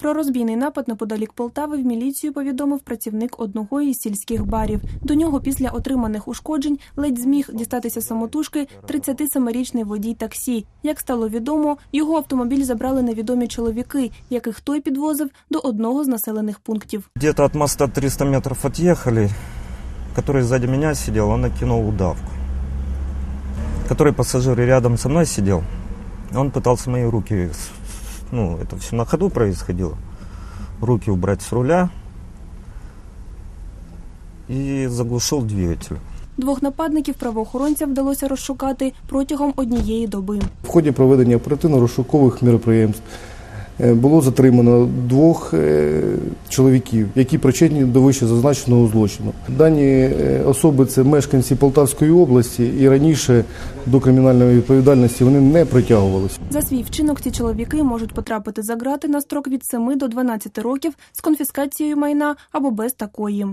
Про розбійний напад неподалік Полтави в міліцію повідомив працівник одного із сільських барів. До нього після отриманих ушкоджень ледь зміг дістатися самотужки 37-річний водій таксі. Як стало відомо, його автомобіль забрали невідомі чоловіки, яких той підвозив до одного з населених пунктів. Где-то от моста 300 метров отъехали. Который сзади меня сидел, он накинул удавку. Который пассажир рядом со мной сидел, он пытался мои руки, с- ну, это все на ходу происходило, руки убрать с руля и заглушил двигатель. Двох нападників правоохоронцям вдалося розшукати протягом однієї доби. В ході проведення оперативно-розшукових міроприємств було затримано двох е, чоловіків, які причетні до вище зазначеного злочину. Дані е, особи це мешканці Полтавської області, і раніше до кримінальної відповідальності вони не притягувалися. За свій вчинок ці чоловіки можуть потрапити за грати на строк від 7 до 12 років з конфіскацією майна або без такої.